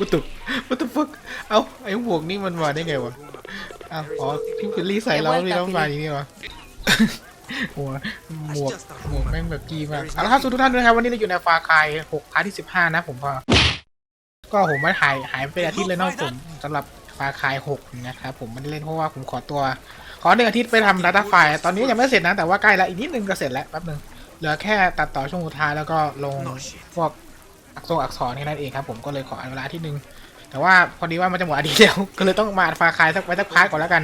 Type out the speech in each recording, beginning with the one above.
วัตถุวัตถุฟักเอาไอ้หมวกนี่มันมาได้ไงวะอ้าวอ๋อที่ฟิลลี่ใส่แล้วนี่แล้วมันมาอย่างนี้วะหัวหมวกหมวกแม่งแบบจีมากเอาละครับทุกท่านด้วยนะครับวันนี้เราอยู่ในฟาคายหกพาร์ทที่สิบห้านะผมก็ก็ผมไม่ถ่ายหายไปอาทิตย์เลยเนอกผมสำหรับฟาคายหกนะครับผมไม่ได้เล่นเพราะว่าผมขอตัวขอหนึ่งอาทิตย์ไปทำดัตต้าไฟล์ตอนนี้ยังไม่เสร็จนะแต่ว่าใกล้แล้วอีกนิดนึงก็เสร็จแล้วแป๊บนึงเหลือแค่ตัดต่อช่วงสุดท้ายแล้วก็ลงพวก อักษรอักษรแค่นั้นเองครับผมก็เลยขอเวลาที่หนึ่งแต่ว่าพอดีว่ามันจะหมดอาทิตย์แล้วก็เลยต้องมาฟาคายสักไว้สักพาร์ทก่อนแล้วกัน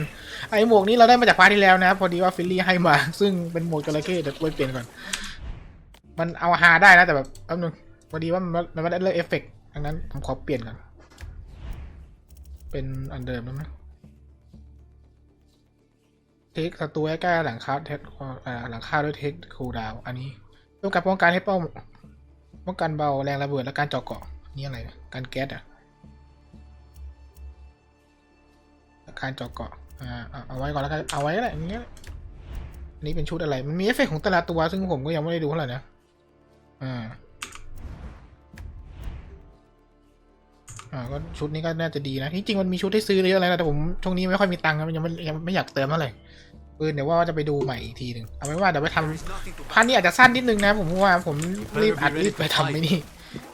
ไอหมวกนี้เราได้มาจากพาร์ทที่แล้วนะครับพอดีว่าฟิลลี่ให้มา ซึ่งเป็นหมวกจระเข้เดี๋ยวไปเปลี่ยนก่อน มันเอาฮาได้นะแต่แบบแป๊บนึงพอดีว่ามันมันไม่ได้เลือกเอฟเฟกต์ดังนั้นผมขอเปลี่ยนก่อนเป็นอันเดิมได้ไหมเทคศัตรูใกล้หลังคาเทคหลังคาด้วยเทคคูลดาวอันนี้ต้องการป้องกันให้เป้า ป้องกันเบาแรงระเบิดและการเจาะเกาะนี่อะไรการแก๊สอะการเจาะเกาะอ่าเอาไว้ก่อนแล้วกันเอาไว้แหละอย่างเงี้ยนนี้เป็นชุดอะไรมันมีเอฟเฟกต์ของแต่ละตัวซึ่งผมก็ยังไม่ได้ดูเท่าไหร่นะอ่าอ่าก็ชุดนี้ก็น่าจะดีนะที่จริงมันมีชุดให้ซื้อเยอะเลยนะแต่ผมช่วงนี้ไม่ค่อยมีตังค์ครับยังไม่ยังไม่อยากเติมเท่าไหร่ ปืนเดี๋ยวว่าจะไปดูใหม่อีกทีหนึ่งเอาไว้ว่าเดี๋ยวไปทำพันนี้อาจจะสั้นนิดนึงนะผมว่าผมรีบอัดรีบไปทำไม่นี่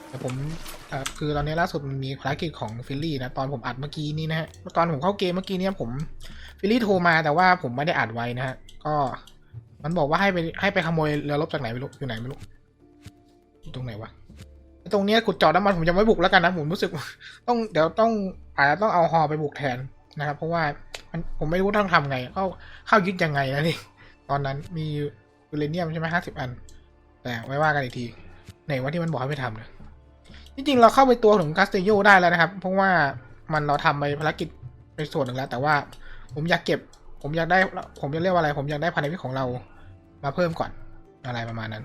แต่ผมคือตอนนี้ล่าสุดมันมีภารกิจของฟิลลี่นะตอนผมอัดเมื่อกี้นี้นะฮะตอนผมเข้าเกมเมื่อกี้เนี่ยผมฟิลลี่โทรมาแต่ว่าผมไม่ได้อัดไว้นะฮะก็มันบอกว่าให้ไปให้ไปขโมยเรือรบจากไหนไม่รู้อยู่ไหนไม่รู้อยู่ตรงไหนวะตรงเนี้ยขุดเจาะน้ำมันผมจะไม่บุกแล้วกันนะผมรู้สึกต้องเดี๋ยวต้องอาจจะต้องเอาฮอไปบุกแทน นะครับ เพราะว่ามันผมไม่รู้ต้องทำไง เข้าเข้ายึดยังไงนะนี่ ตอนนั้นมียูเรเนียมใช่ไหมห้าสิบอัน แต่ไว้ว่ากันอีกทีไหนว่าที่มันบอกให้ไปทำนะจริงๆเราเข้าไปตัวของคาสเตโยได้แล้วนะครับ เพราะว่ามันเราทำไปภารกิจไปส่วนหนึ่งแล้ว แต่ว่าผมอยากเก็บ ผมอยากได้ ผมจะเรียกว่าอะไร ผมอยากได้พันธมิตรของเรามาเพิ่มก่อนอะไรประมาณนั้น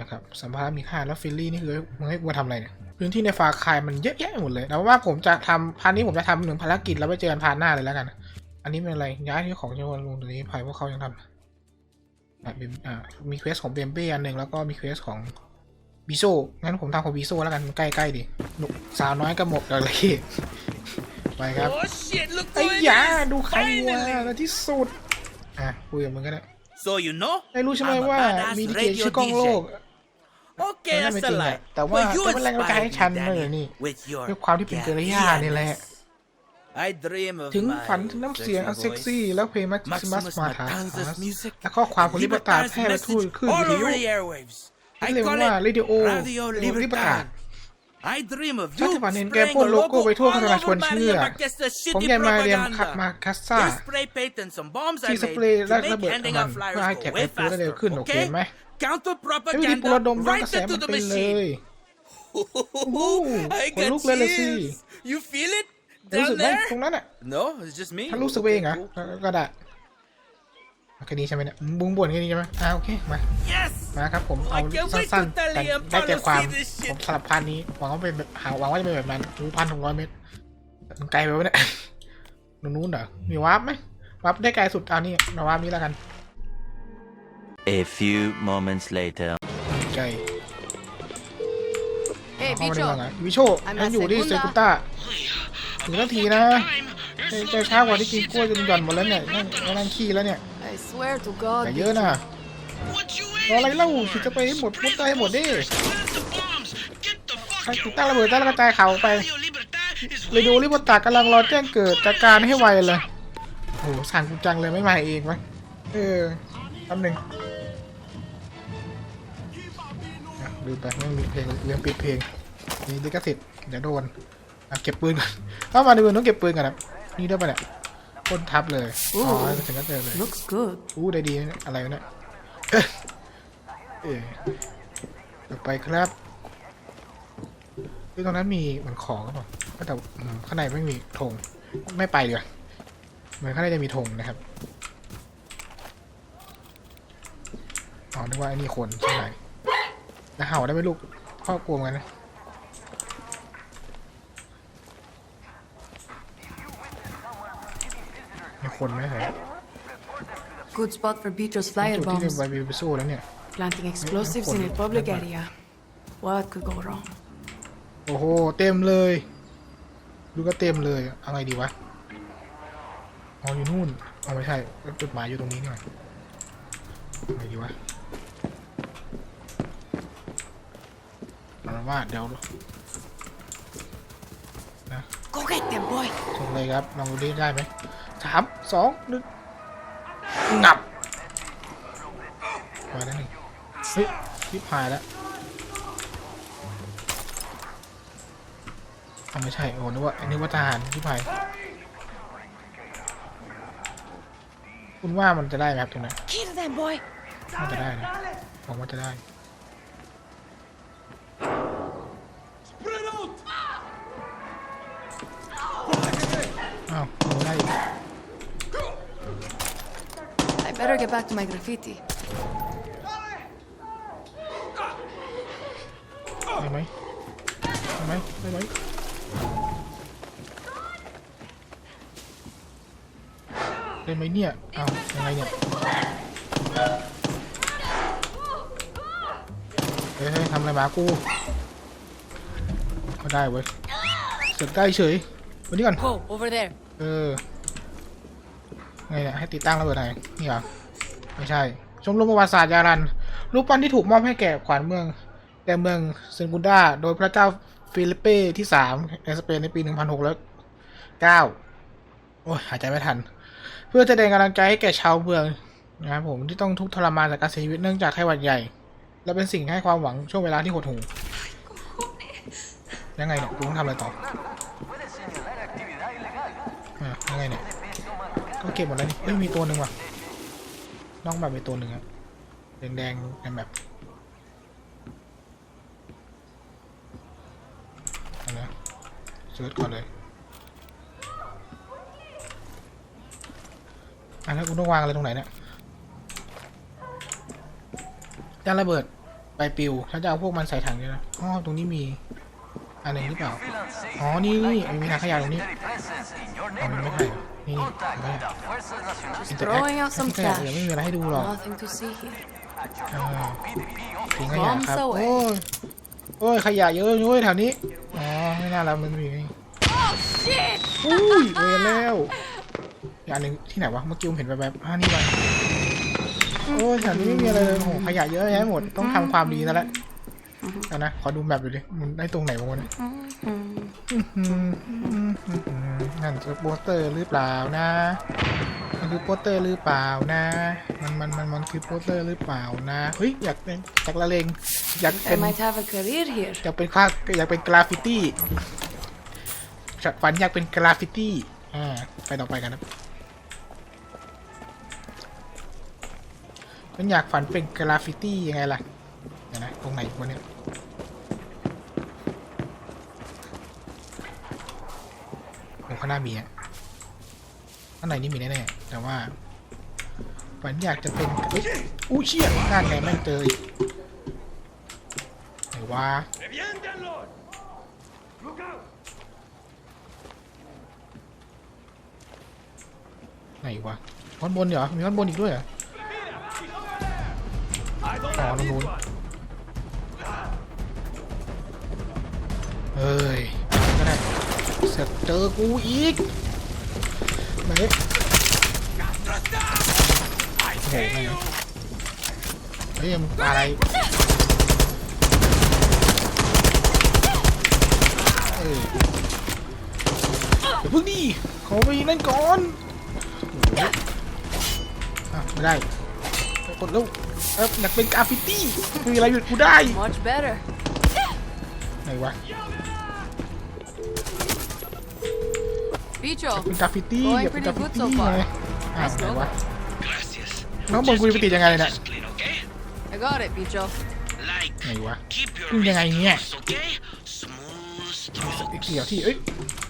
นะครับสัมภาระมีค่าแล้วฟิลลี่นี่คือมึงให้กูมาทำอะไรเนี่ยพื้นที่ในฟาคายมันเยอะแยะหมดเลยแต่ว่าผมจะทำพันนี้ผมจะทำหนึ่งภารกิจแล้วไปเจอกันพาร์ทหน้าเลยแล้วกัน อันนี้เป็นอะไรย้ายที่ของเจ้าลุงตัวนี้ภายพวกเขายังทำอะเบมอ่ามีเควสของเบมเบ้อันหนึ่งแล้วก็มีเควสของบีโซงั้นผมทำของบีโซแล้วกันใกล้ๆดิหนุกสาวน้อยก็หมดอะไรไปครับ Oh shit, look ไอ้ who it ยา is! ดูใครวะ Finally! แล้วที่สุด อะคุยกับมึงก็ได้ So you know? ได้รู้ใช่ไหม I'm a ว่า badass มีดีเจ radio ชื่อกล้องโลก DJ. มั Okay, นไม่ that's จริ a งอะ lie. แต่ว่า But you ก็เป็นแรงกายให้ inspired ฉัน me, เลย Danny, นี่ with your ด้วยความที่เป็นกิริยานี่แหละ I dream of ถึง my ฝันถึงน้ำเสียงอัน sexy เซ็ก voice. ซี่แล้วเพลงมักซิมัส Maximus มาถา Matanzas music. และข้อความของลิบตา Libertas แพร่ไปทั่ว message คลื่น all วิทยุ over the airwaves. ที่ I เรียก call ว่า it เรดิโอ Radio ลิบตา Libertad. I dream of ชา you ติฝันเห็นแก spraying พ่น a โลโก้ logo ไปทั่ว all โฆษณาชวน over เชื่อ Maria Marquez's ผม shitty ยายมาเรียมคัด propaganda. มาคัสซ่า They spray paint and some bombs I ที่ส made เปรย์ to และ make ระเบิด handing มัน out เพื่อ flyers ให้ go แก็บ way ไอ้ฟูได้เร็ว faster. ขึ้นโอเค Okay? ไหม Counter ไม่มีปูระดม propaganda ย้อนกระแส right มัน into the ไปเล machine. ย I ขนลุ got กเลยเลยสิ chills. You feel it รู้สึ down กไหม there? ตรงนั้นอะ No, it's just me. ถ้ารู้สึกเองเหรอก็ได้แค่นี้ใช่ไหมเนี่ยบุ้งบ่นแค่นี้ใช่ไหมอ่าโอเค มา Yes. มาครับผม เอา I can't wait สั้น to ๆ แต่ tell you ได้ใจความ Apollo see this shit ผมสลับพันนี้ หวังว่าเป็นแบบหาหวังว่าจะเป็นแบบนั้นรู้พันหกร้อยเมตรมันไกลไปวะเนี่ย ตรงนู้นเหรอ มีวาร์ปไหมวาร์ปได้ไกลสุดเอานี่มาวาร์ปนี้แล้วกัน A few moments later. ไกล Hey, เข้ามาได้ bicho. ยังไงวิโช I'm ยังอยู่ที่เซ Segunda กุต้าถึงนาทีนะใจใจช้ากว่าที่กินกล้วยจนหย่อนหมดแล้วเนี่ยนั่งนั่งขี้แล้วเนี่ย I swear to God. แต่เยอะนะรออะไรเล่าฉีดจะไปให้หมดมุดได้ให้หมดดิใครติดตั้งระเบิดตั้งแล้วกระจายข่าวออกไปเรดิโอริบตากำลังรอแจ้งเกิดจากการให้ไวเลยโอ้โหสั่งกูจังเลยไม่มาเองวะเออแป๊บหนึง ลืมไปไม่มีเพลงลืมปิดเพลงมีลิขสิทธิ์เดี๋ยวโดนอะเก็บปืนก่อนเข้ามาในเมืองต้องเก็บปืนก่อนนะนี่ด้วยปะเนี่ยพ่นทับเลยอ๋อถึงก็เจอเลย Looks good. อู้ได้ดีนะอะไรวะเนี่ยเอ๊ะต่อไปครับที่ตรงนั้นมีเหมือนของก็เปล่าก็แต่อืมข้างในไม่มีธงไม่ไปเลยเหมือนข้างในจะมีธงนะครับอ๋อนึกว่าไอ้นี่คนใช่ไหม แล้วเห่าได้ไหมลูกพ่อกลัวเหมือนกันนะมีคนไหมเหรอ Good spot for Beatrice จุ flyer ดที่ bombs. ไปวิวไปสู้แล้วเนี่ย Planting explosives in a public area. What could go wrong? โอ้โห เต็มเลย ดูก็เต็มเลยเอาไงดีวะอ๋ออยู่นู่นเอาไม่ใช่จุดหมายอยู่ตรงนี้นี่หว่าเอาไงดีวะ เอาเป็นว่าเดี๋ยว Go get them, boy. ส่งเลยครับลองดูดิได้ไหมสามสองหนึ่งงับมาได้หนึ่งเฮ้ยรีบหายแล้วเอาไม่ใช่โอ้นึกว่านึกว่าทหารรีบหายคุณว่ามันจะได้ไหมครับตรงนั้น Kill them, boy. น่าจะได้นะผมว่าจะได้ get back to my graffiti. ได้ไหมได้ไหมได้ไหมได้ไหมเนี่ยเอายังไงเนี่ยเฮ้ยเฮ้ยทำอะไรมากูก็ได้เว้ยเสือกได้เฉยวันนี้ก่อน Go, over there. เออไงเนี่ยให้ติดตั้งระเบิดไหนนี่เหรอ ไม่ใช่ ชมรมประวัติศาสตร์ยารัน รูปปั้นที่ถูกมอบให้แก่ขวัญเมืองแก่เมืองเซนกุนดาโดยพระเจ้าฟิลิปเป้ที่สามในสเปนในปี 1609 โอ้ยหายใจไม่ทัน เพื่อจะแสดงกำลังใจให้แก่ชาวเมืองนะครับผมที่ต้องทุกข์ทรมานจากการเสียชีวิตเนื่องจากไข้หวัดใหญ่ และเป็นสิ่งให้ความหวังช่วงเวลาที่หดหู่ยังไงเนี่ยกูต้องทำอะไรต่ออะยังไงเนี่ยก็เก็บหมดแล้วนี่เอ้ยมีตัวหนึ่งว่ะ น้องแบบมีตัวหนึ่งอะแดงแดงๆกันแบบเอานะเซิร์ชก่อนเลยอะแล้วกูต้องวางอะไรตรงไหนเนี่ยด้านระเบิดไปปิวถ้าจะเอาพวกมันใส่ถังเนี่ยนะอ๋อตรงนี้มีอันหนหรือเปล่า อ๋อ นี่นี่มีถังขยะตรงนี้อ๋อมันไม่ใช่เหร นี่นี่ถังขยะ Just throwing out some ถังขยะเดี๋ยว trash. ไม่มีอะไรให้ดูหรอก Nothing to see here. อ่าทิ้งขยะครับ Bombs away โอ้ยโอ้ยขยะเยอะด้วยแถวนี้ อ๋อ ไม่น่าละมันมีนี่อุ้ยเวรแล้วอย่างหนึ่งที่ไหนวะ เมื่อกี้ผมเห็นแบบแบบๆอ่านี่ไปโอ้ยแถวนี้ไม่มีอะไรเลยโอ้โหขยะเยอะแยะหมด ต้องทำความดีซะแล้วเอานะ ขอดูแมปดูดิ มันได้ตรงไหนวะเนี่ยอื้อหืออื้อหือนั่นคือโปสเตอร์หรือเปล่านะ มันคือโปสเตอร์หรือเปล่านะ มันมันมันมันคือโปสเตอร์หรือเปล่านะ เฮ้ยอยากเป็นจากละเลงอยากเป็ I น might have a career here. อยากเป็นค่าอยากเป็นกราฟฟิตี้จากฝันอยากเป็นกราฟฟิตี้ อ่า ไปต่อไปกันนะฉันอยากฝันเป็นกราฟฟิตี้ยังไงล่ะเดี๋ยวนะ ตรงไหนวะเนี่ยตรงข้างหน้ามีอะข้างในนี่มีแน่ๆแต่ว่าฝันอยากจะเป็นอ้ยอู้เชี่ยนั่นไงแม่งเจออีกไหนวะไหนวะข้างบนเหรอมีข้างบนอีกด้วยเหรออ๋อตรงนู้น เฮ้ยก็ได้เสร็จเจอกูอีกไหนโอ้โหไม่งเฮ้ยมึงอะไรเออเดี๋ยวพึ่งดิขอไปนั่นก่อนโอ้โหอะไม่ได้กดลูกเอออยากเป็นกราฟฟิตี้มีอะไรหยุดกูได้ Much better. ไหนวะ เป็นกราฟฟิตี้ Going อยากเป็นกราฟฟิ pretty ตี้ good so ไง far. อ้าว Nice ไหน logo. วะ Gracias. น้องบนกูจะไปติดยังไงเนี่ย Just clean, okay? I got it, Bicho. Like, ไหนวะ keep your ขึ้นยังไงเนี่ย wrist close, okay? Smooth ไอ้ strokes. เกี่ยวที่เอ้ย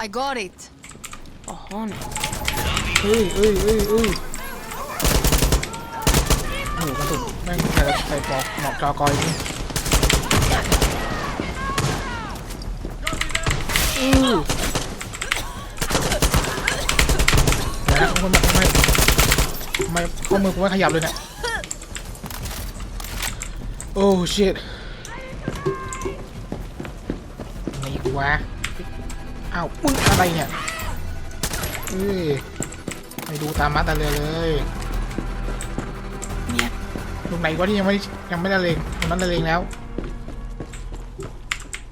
I got it. Oh, honey. เอ้ยเอ้ยเอ้ยเอ้ยโอ้โหกระสุนแม่งใส่ใส่ปลอกหมอกจอกอยนี่อู้ เดี๋ยวนะคนแบบทำไมทำไมข้อมือกูไม่ขยับเลยเนี่ยโอ้ชิตไงอีกวะอ้าวมึงอะไรเนี่ยเอ้ยไปดูตามมาตาเรือเลยเนี่ยตรงไหนวะที่ยังไม่ยังไม่ได้เลงตรงนั้นได้เลงแล้ว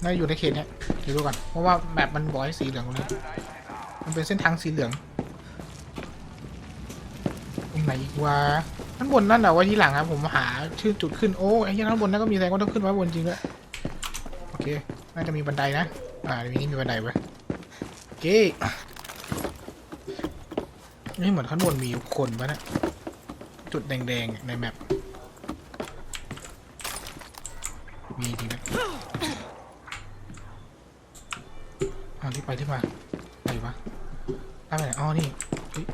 น่าจะอยู่ในเขตเนี้ยเดี๋ยวดูก่อนเพราะว่าแมปมันบอกให้สีเหลืองตรงนี้มันเป็นเส้นทางสีเหลืองตรง ไหนอีกวะข้างบนนั่นแหละไว้ที่หลังครับผมหาชื่อจุดขึ้นโอ้ไอ้ที่ข้างบนนั่นก็มีแสดงว่าต้องขึ้นไว้บนจริงด้วยโอเคน่าจะมีบันไดนะอ่ามีนี่มีบันไดไว้โอเคนี่เหมือนข้างบนมีคนปะนะจุดแดงๆในแมปมีจริงนะเอาที่ไปที่มาไหนวะได้ไปไหนอ๋อนี่เฮ้ย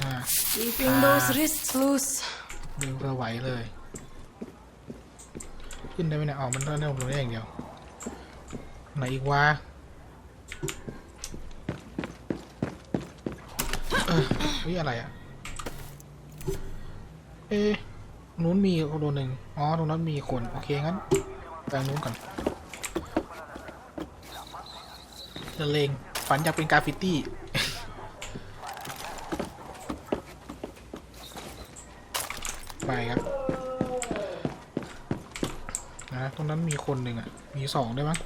อ่า Keeping Ah. those wrists loose. ดึงเพื่อไหวเลย ขึ้นได้ไหมเนี่ยอ๋อมันเริ่มลงได้อย่างเดียวไหนอีกวะเออเฮ้ยอะไรอะ เอ๊นู้นมีคนหนึ่งอ๋อตรงนั้นมีคน โอเค งั้นไปทางนู้นก่อนจะเลงฝันอยากเป็นกราฟิตี้ไปครับ นะ ต รงนั้นมีคนหนึ่งอะ มีสองได้วยมั้ง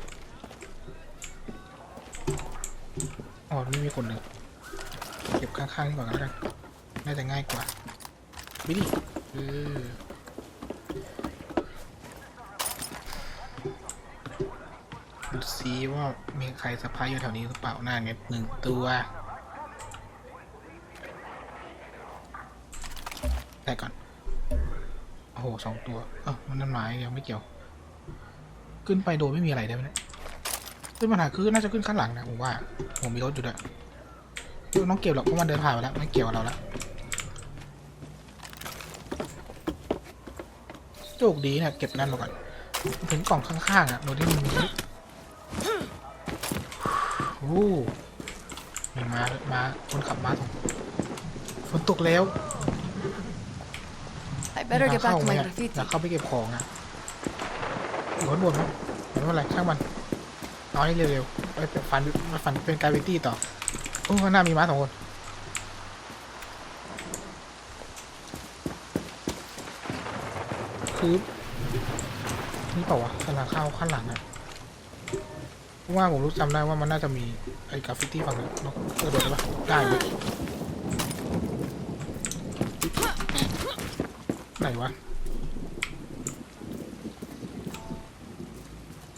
อ๋อไม่มีคนหนึ่งเก็บข้างๆนี่ก่อนก็แล้วกัน น่าจะง่ายกว่าบิลลี่เออดูซิว่ามีใครสะพายอยู่แถวนี้หรือเปล่าหน้าเงี้ยหนึ่งตัวได้ก่อน โอ้โหสองตัว เออมันนั่นไม้ยังไม่เกี่ยว ขึ้นไปโดยไม่มีอะไรได้ไหมเนี่ยขึ้นปัญหาคือน่าจะขึ้นข้างหลังนะผมว่า ผมมีรถอยู่ด้วยน้องเก็บหรอกเพราะมันเดินผ่านไปแล้วไม่เกี่ยวกับเราแล้วโชคดีเนี่ยเก็บนั่นมาก่อนถึงกล่องข้างๆอะโดยที่มันมีโอ้มีมามาคนขับมาสองฝนตกแล้ว I better get back to ไหม my อะ graffiti. อยากเข้าไปเก็บของอะ อยู่ข้างบนมั้ยไม่เป็นไรช่างมันเอาให้เร็วๆไปฝันมาฝันเป็นกราฟิตี้ต่อโอ้ข้างหน้ามีม้าสองคนคือนี่เปล่าวะกำลังเข้าข้างหลังอะเพราะว่าผมรู้จำได้ว่ามันน่าจะมีไอ้กราฟฟิตี้ฝั่งนั้นเนอะกระโดดได้ปะได้เว้ยไหนวะ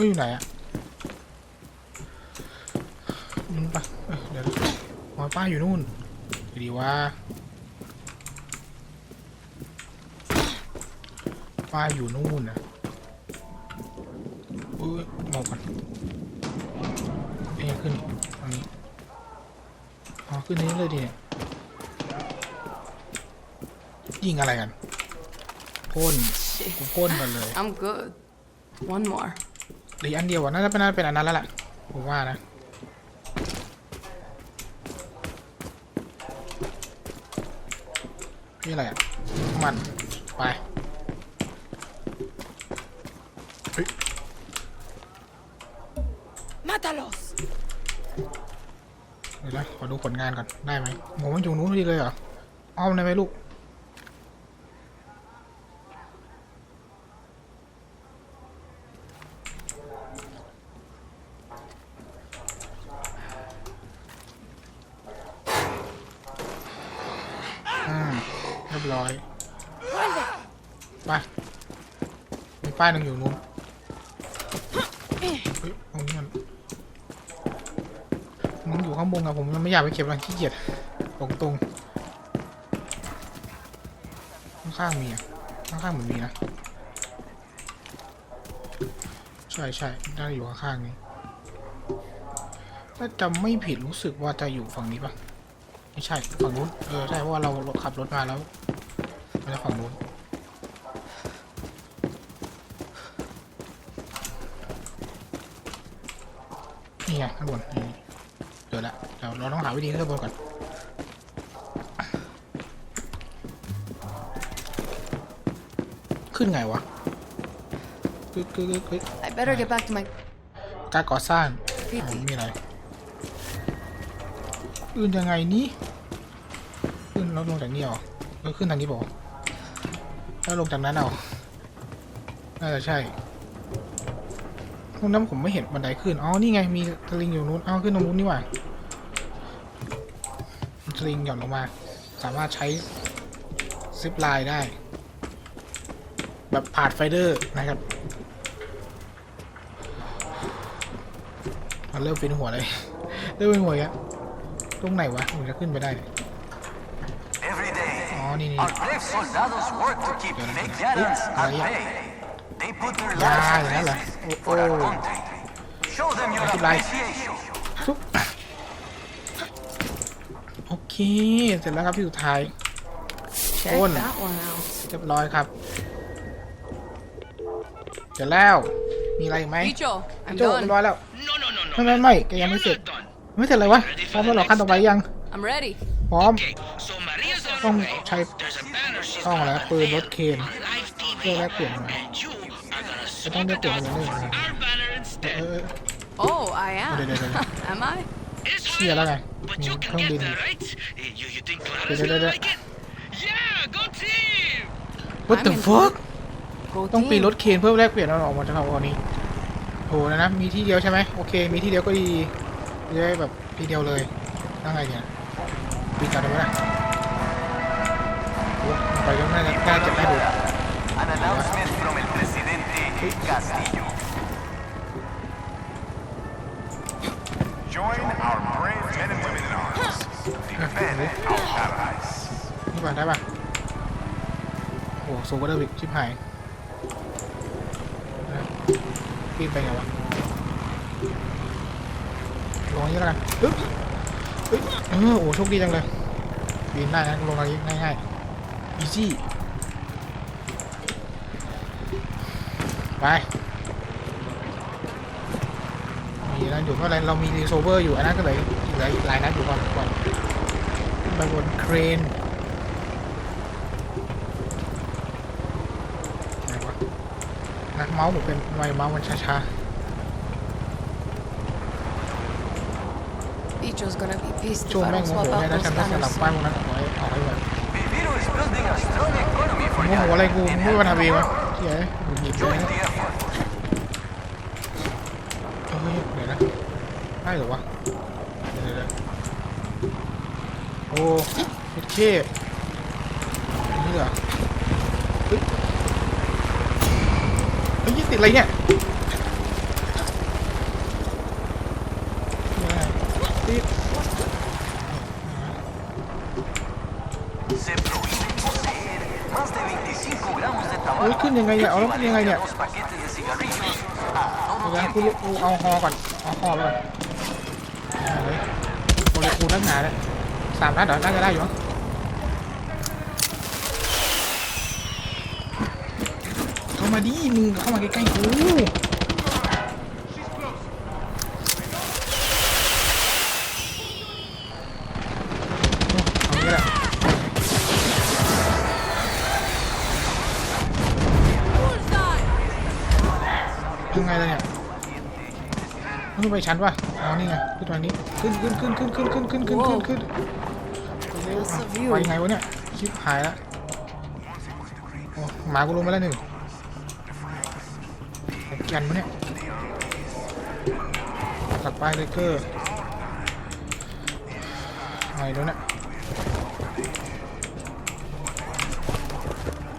เฮ้ยอยู่ไหนอะนู่นปะเดี๋ยวอ๋อป้าอยู่นู่น ดีว่าป้าอยู่นู่นนะอุ้ยมองก่อนเอ้ขึ้นอันนี้อ๋อขึ้นนี้เลยดิยยิงอะไรกันพ่นกูพ่นมันเลย I'm good. One more. เหลืออกอันเดียวอะน่าจะเป็นน่าจะเป็นอันนั้นแล้วแหละผมว่านะนี่อะไรอะน้ำมันไปเฮ้ย Matalos. เดี๋ยวนะขอดูผลงานก่อนได้ไหมผมมันอยู่นู้นพอดีเลยเหรออ้อมได้ไหมลูก อ่า เรียบร้อยไปมีป้ายหนึ่งอยู่นู้นเฮ้ยตรงนี้มันมึงอยู่ข้างบนอะผมยังไม่อยากไปเก็บมันขี้เกียจตรงตรงๆข้างๆมีอะข้างๆเหมือนมีนะใช่ใช่น่าจะอยู่ข้างๆนี้ถ้าจำไม่ผิดรู้สึกว่าจะอยู่ฝั่งนี้ปะไม่ใช่ฝั่งนู้นเออใช่เพราะว่าเราขับรถมาแล้ว มาจากฝั่งนู้นนี่ไงข้างบนนี่เจอแล้วเดี๋ยวเราต้องหาวิธีขึ้นข้างบนก่อนขึ้นไงวะกึกกึกกึกกึก I better get back to my การก่อสร้างอ๋อ PT. มีอะไรขึ้นยังไงนี่ขึ้นแล้วลงจากนี่เหรอเออขึ้นทางนี้บอก แล้วลงจากนั้นเอาน่าจะใช่ตรงนั้นผมไม่เห็นบันไดขึ้น อ๋อ นี่ไง มีสลิงอยู่นู้นอ๋อขึ้นตรงนู้นนี่หว่า สลิงหย่อนลงมา สามารถใช้ซิปไลน์ได้ แบบผ่านไฟเดอร์นะครับมันเริ่มเป็นหัวเลย เริ่มเป็นหัวอีกแล้วตรงไหนวะผมจะขึ้นไปได้เนี่ย Every day, อ๋อ นี่นี่ our brave soldados work to keep Pero, fake pero, Yarans ah, at ya. bay. They put their Ya, lives at ya la- risk oh, for our oh. country. Show them your Keep life. appreciation. ปุ๊บโอเค เสร็จแล้วครับที่สุดท้าย check Oh, no. that one out. เรียบร้อยครับเสร็จแล้ว มีอะไรอีกไหม Bicho, I'm โจเรียบร้อย done. แล้ว No, no, no, no. ไม่ไม่ไม่แกยังไม่เสร็จ We're not done. ไม่เสร็จเลยวะพร้อมแล้วเหรอขั้นต่อไปยัง I'm ready. พร้อม Okay, so Maria's on ต้อง her way. ใช้ There's a banner she's ต้องอะไร gonna ปืนรถ unveil เคน on live TV. เพื่อแลกเปลี่ยนมา And you are gonna จะต้อง swap ได้ it เปลี่ยน out ไปเรื่อย for our banner ๆเอ instead. อ Oh, I am. Wait, wait, wait, am I? It's Iya hard, lang eh. but Yung you can kang get din. there, right? Eh, You, you think Clara's Wait, wait, gonna wait. like it? Yeah, go team! What the I'm in. fuck Go ต้องปีน team. รถเคนเพื่อแลกเปลี่ยนเอาออกมาจากตัวนี้โหนะนะมีที่เดียวใช่ไหมโอเค มีที่เดียวก็ดีจะได้แบบทีเดียวเลยตั้งไงเนี่ยปีนกันได้ไหม ล่ะโอ้ไปก็น่าจะน่าจะได้ดู An announcement from el presidente Castillo. Join our brave men and women in arms. Defend our paradise. นี่ป่ะได้ป่ะโอ้สูงกว่าเดิมอีกชิบหายนะปีนไปไงวะลงอย่างนี้แล้วกันอึ๊บอึ๊บเออโอ้โชคดีจังเลยปีนได้นะลงอย่างนี้ง่ายๆ easy ไป มีนั่นอยู่เมื่อไรเรามีรีโซเวอร์อยู่ อันนั้นก็เลยเหลืออีกหลายนัดอยู่ก่อนก่อนขึ้นไปบนเครนไหนวะนะเมาส์ผมเป็นไวเมาส์มันช้า Bicho's gonna be pissed ๆ if ช่วง I แม่ง don't โมโห swap เนี่ย out นะ those ฉันต้องสลับ scanners. ป้ายพวกนั้นออกไว้ออกไว้ก่อน โมโหอะไรกู and ไม่มาทำเองวะเฮ้ยหงุดหงิดเลยนะเฮ้ยเดี๋ยวนะได้หรอวะเดี๋ยวเดี๋ยวโอ้โอเคนี่เหรอเฮ้ยเฮ้ยติดอะไรเนี่ยติด gramos de เฮ้ย tabaco. ขึ้นยังไงเนี่ย เอาแล้วขึ้นยังไงเนี่ยเดี๋ยวนะกูกูเอาฮอก่อน เอาฮอไปก่อนเอาเลยโอเลกูนักหนาเลยสามนัดเหรอน่าจะได้อยู่มั้งเข้ามาดิมึงเข้ามาใกล้ๆกู ไปชั้นป่ะอ๋อนี่ไงขึ้นมานี้ขึ้นขึ้นขึ้นขึ้นขึ้นขึ้นขึ้นขึ้นขึ้นขึ้น That's a view. ไปไงวะเนี่ยชิบหายแล้วโอ้หมากูลงไปแล้วหนึ่งแกนปะเนี่ยตัดป้ายเลเกอร์อะไรด้วยเนี่ย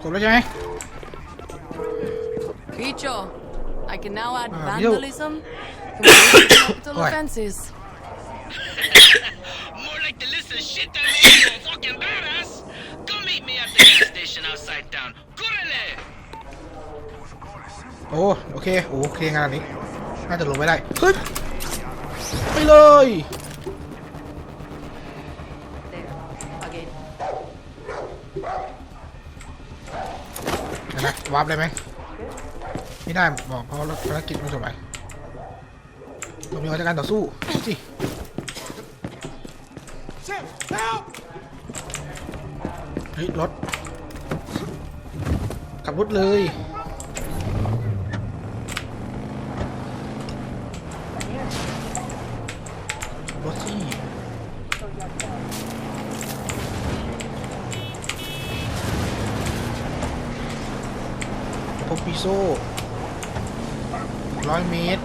จบแล้วใช่ไหม Bicho, I can now add Ah, yo. vandalism to my list of capital Oi. offenses. More like the list of shit that made you a fucking badass. Go meet me at the gas station outside town. Correle! โอ้โอเคโอเคงานนี้ น่าจะลงไปได้เฮ้ยไปเลย There. Again. เห็นไหมวาร์ปได้ไหมไม่ได้บอกเพราะภารกิจไม่สมัย ต้องมีออกจากการต่อสู้สิเฮ้ยรถขับรถเลยรถสิพบปิโซร้อยเมตร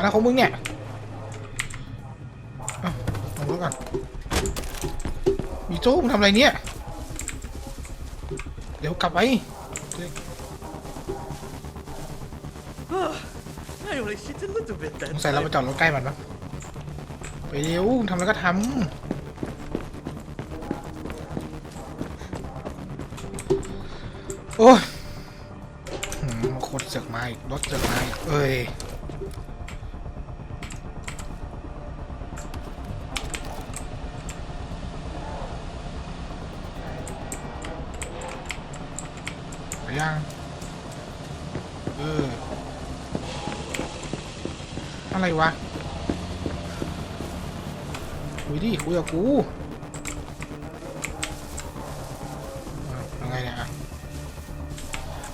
อะไรของมึงเนี่ยอ้าวลงรถก่อนมีโจ้มึงทำอะไรเนี่ย เดี๋ยวกลับไป I only shit a little bit ส that งสัยเราไปจอดรถใกล้มันปะไปเร็วทำอะไรก็ทำโอ้ยหืมมาโคตรเสือกมาอีกรถเสือกมาอีกเอ้ย ไปยัง เออ อะไรวะคุยดิคุยกับกูอ้าวยังไงเนี่ยอะ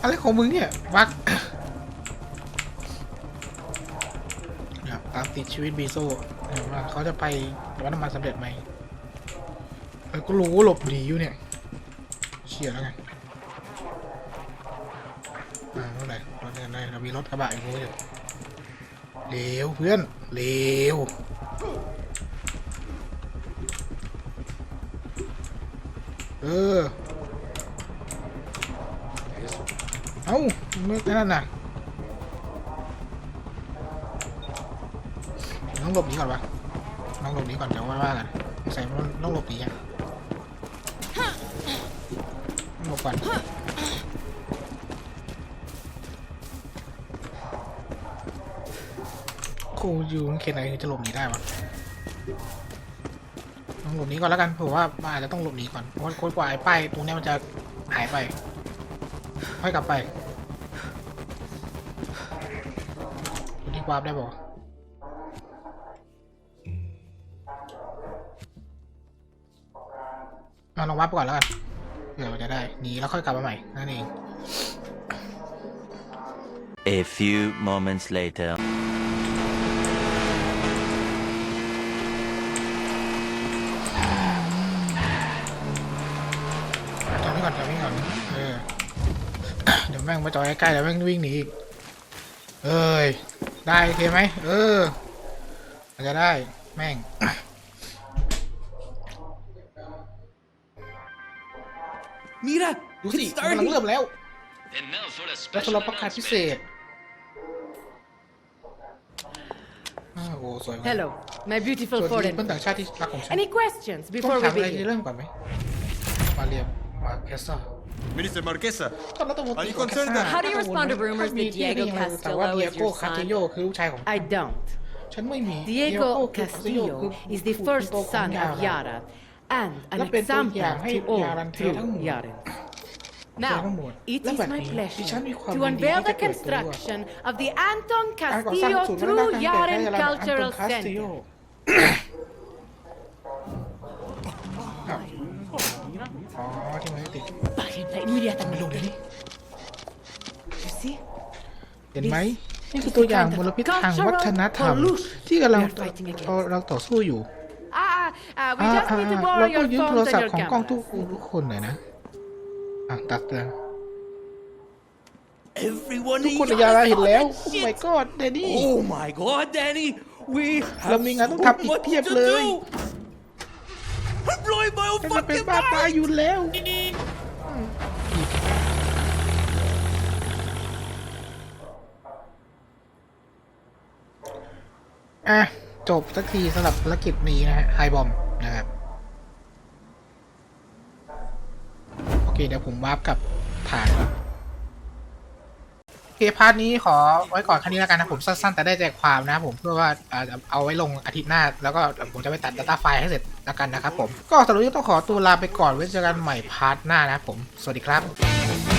อะไรของมึงเนี่ยวักตามติดชีวิตบีโซ่เนี่ยว่าเขาจะไปวัดน้ำมันสำเร็จไหมเออก็รู้ว่าหลบหนีอยู่เนี่ยเชียแล้วไงอ่าเมื่อไหร่รถเนี่ยเรามีรถกระบะอยู่อยู่ เร็วเพื่อนเร็วเออเอ้าไม่นั่นน่ะต้องหลบหนีก่อนปะต้องหลบหนีก่อนเดี๋ยวว่ากันใส่นต้องหลบหนีอะหลบก่อนูอยู่เขตไหนถึงจะหลบหนีได้วะต้องหลบหนีก่อนแล้วกันผมว่ามันอาจจะต้องหลบหนีก่อนเพราะว่าโค้ดกว่าไอ้ป้ายตรงนี้มันจะหายไปค่อยกลับไปที่วาร์ปได้บอกมาลองวาร์ปไปก่อนแล้วกันเดี๋ยวจะได้หนีแล้วค่อยกลับมาใหม่นั่นเอง A few moments later. ว้ก่อนจอดไว้ก่อนเออเดี๋ยวแม่งมาจอดใกล้ๆแล้วแม่งวิ่งหนีอีกเอ้ยได้โอเคไหมเอออาจจะได้แม่ง Mira, ดูสิ it's กำลัง starting. เริ่มแล้ว And now for a แล้วสำ special หรับประกาศพิเศ announcement. ษอ้าวโอ้สวยมาก Hello, my ส beautiful วัสดีเพื่อน foreign. ต่างชาติที่รักของฉัน Any questions ต้อง before ถาม we อะไร begin? จะเริ่มก่อนไหมมาเรียม Marquesa. Minister Marquesa, are you concerned. How do you respond to rumors that Diego Castillo is your son? I don't. Diego Castillo is the first son of Yara and an example to all true Yarans. Now, it is my pleasure to unveil the construction of the Anton Castillo True Yaren Cultural Center. อ๋อที่มันไม่ติด Párenla inmediatamente. ลงเดี๋ยวนี้ You see? เห็นไหมนี่คือตัวอย่างมลพิษทางวัฒนธรรม ที่กำลังเราต่อสู้อยู่ Ah, ah, uh, we อ่า just อ่า need to เรา borrow ก็ your ยืมโทร phones ศัพ and ท์ your ของกล้องทุก cameras. ทุกคนหน่อยนะ อะตัดเลย Everyone ทุก in คนใน Yara ยาลาเห็น saw แล้ว that โอ้ shit. my god เดนี่ Oh my god, Danny! We เรา have มีงานต้อง so ทำอีก much เพียบ to เลย do. I'm blowing my own ฉันจะเป็นบ้าตายอยู่แล้วอะ จบสักทีสำหรับภารกิจนี้นะฮะไฮบอมนะครับ โอเค เดี๋ยวผมวาร์ปกับฐานก่อนโอเค พาร์ทนี้ขอไว้ก่อนแค่นี้แล้วกันนะ ผมสั้นๆ แต่ได้ใจความนะครับผมเพื่อว่าอ่าเอาไว้ลงอาทิตย์หน้า แล้วก็ผมจะไปตัด Data ไฟล์ให้เสร็จ แล้วกันนะครับผม ก็สำหรับนี้ต้องขอตัวลาไปก่อนไว้เจอกันใหม่พาร์ทหน้านะครับผม สวัสดีครับ